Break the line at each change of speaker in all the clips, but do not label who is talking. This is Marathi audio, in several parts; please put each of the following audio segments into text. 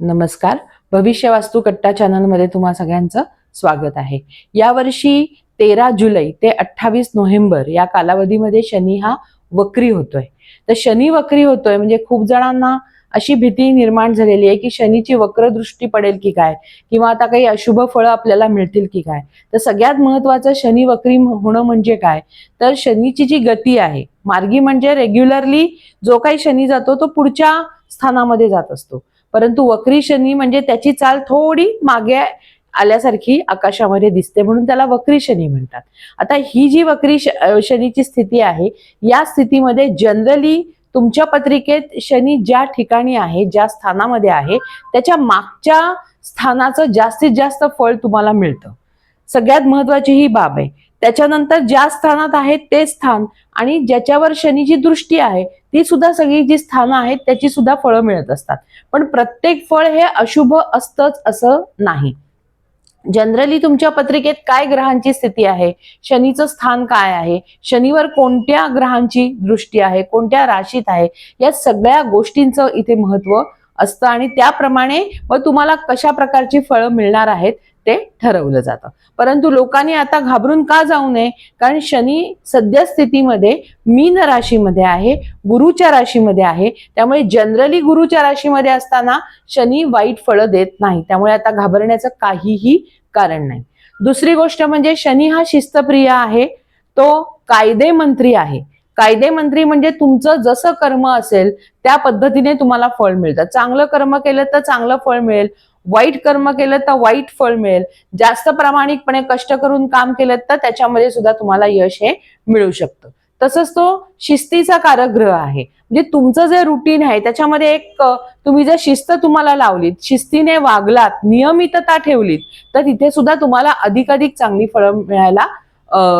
नमस्कार. भविष्य वास्तू कट्टा चॅनलमध्ये तुम्हा सगळ्यांचं स्वागत आहे. यावर्षी तेरा जुलै ते अठ्ठावीस नोव्हेंबर या कालावधीमध्ये शनी हा वक्री होतोय. तर शनी वक्री होतोय म्हणजे खूप जणांना अशी भीती निर्माण झालेली आहे की शनीची वक्रदृष्टी पडेल की काय? किंवा आता काही अशुभ फळं आपल्याला मिळतील की काय? तर सगळ्यात महत्वाचं शनी वक्री होणं म्हणजे काय? तर शनीची जी गती आहे मार्गी म्हणजे रेग्युलरली जो काही शनी जातो तो पुढच्या स्थानामध्ये जात असतो. परंतु वक्री शनी म्हणजे त्याची चाल थोडी मागे आल्यासारखी आकाशामध्ये दिसते म्हणून त्याला वक्री शनी म्हणतात. आता ही जी वक्री शनीची स्थिती आहे या स्थितीमध्ये जनरली तुमच्या पत्रिकेत शनी ज्या ठिकाणी आहे ज्या स्थानामध्ये आहे त्याच्या मागच्या स्थानाचं जास्तीत जास्त फळ तुम्हाला मिळतं. सगळ्यात महत्वाची ही बाब आहे. त्याच्यानंतर ज्या स्थानात आहे ते स्थान आणि ज्याच्यावर शनीची दृष्टी आहे ती सुद्धा सगळी जी स्थानं आहेत त्याची सुद्धा फळं मिळत असतात. पण प्रत्येक फळ हे अशुभ असतंच असं नाही. जनरली तुमच्या पत्रिकेत काय ग्रहांची स्थिती आहे? शनीचं स्थान काय आहे? शनीवर कोणत्या ग्रहांची दृष्टी आहे? कोणत्या राशीत आहे? या सगळ्या गोष्टींचं इथे महत्त्व असतं आणि त्याप्रमाणे मग तुम्हाला कशा प्रकारची फळं मिळणार आहेत ते ठरवलं जातं. परंतु लोकांनी आता घाबरून का जाऊ नये? कारण शनी सद्यस्थितीमध्ये मीन राशीमध्ये आहे गुरुच्या राशीमध्ये आहे. त्यामुळे जनरली गुरुच्या राशीमध्ये असताना शनी वाईट फळं देत नाही. त्यामुळे आता घाबरण्याचं काहीही कारण नाही. दुसरी गोष्ट म्हणजे शनी हा शिस्तप्रिय आहे. तो कायदे मंत्री आहे. कायदे मंत्री म्हणजे तुमचं जसं कर्म असेल त्या पद्धतीने तुम्हाला फळ मिळतं चांगलं कर्म केलं तर चांगलं फळ मिळेल. वाईट कर्म केलं तर वाईट फळ मिळेल. जास्त प्रामाणिकपणे कष्ट करून काम केलं तर त्याच्यामध्ये सुद्धा तुम्हाला यश हे मिळू शकतं. तसंच तो शिस्तीचा कारग्रह आहे. म्हणजे तुमचं जे रुटीन आहे त्याच्यामध्ये एक तुम्ही जर शिस्त तुम्हाला लावलीत शिस्तीने वागलात नियमितता ठेवलीत तर तिथे सुद्धा तुम्हाला अधिकाधिक चांगली फळं मिळायला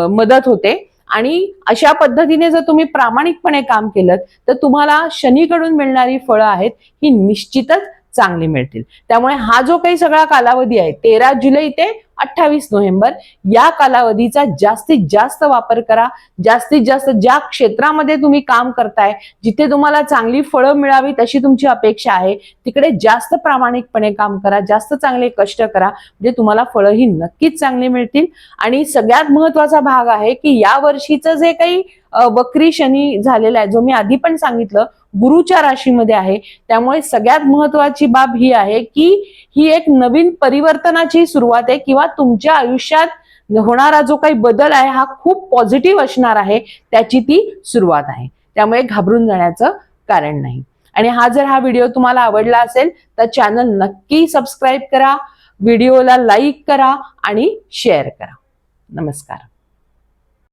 मदत होते. आणि अशा पद्धतीने जर तुम्ही प्रामाणिकपणे काम केलं तर तुम्हाला शनीकडून मिळणारी फळं आहेत ही निश्चितच चांगली मिळतील. त्यामुळे हा जो काही सगळा कालावधी आहे तेरा जुलै ते अठ्ठावीस नोव्हेंबर. या कालावधीचा जास्तीत जास्त वापर करा. जास्तीत जास्त ज्या क्षेत्रामध्ये तुम्ही काम करताय जिथे तुम्हाला चांगली फळं मिळावीत अशी तुमची अपेक्षा आहे तिकडे जास्त प्रामाणिकपणे काम करा जास्त चांगले कष्ट करा म्हणजे तुम्हाला फळं ही नक्कीच चांगली मिळतील. आणि सगळ्यात महत्त्वाचा भाग आहे की या वर्षीचं जे काही बकरी वक्री शनी झालेला आहे जो मी आधी पण सांगितलं गुरुच्या राशीमध्ये आहे. त्यामुळे सगळ्यात महत्वाची बाब ही आहे की ही एक नवीन परिवर्तनाची सुरुवात आहे किंवा किंवा तुमच्या आयुष्यात होणारा जो काही बदल आहे हा खूप पॉझिटिव्ह असणार आहे त्याची ती सुरुवात आहे. त्यामुळे घाबरून जाण्याचं कारण नाही. आणि हा जर हा व्हिडिओ तुम्हाला आवडला असेल तर चॅनल नक्की सबस्क्राईब करा व्हिडिओला लाईक करा आणि शेअर करा. नमस्कार.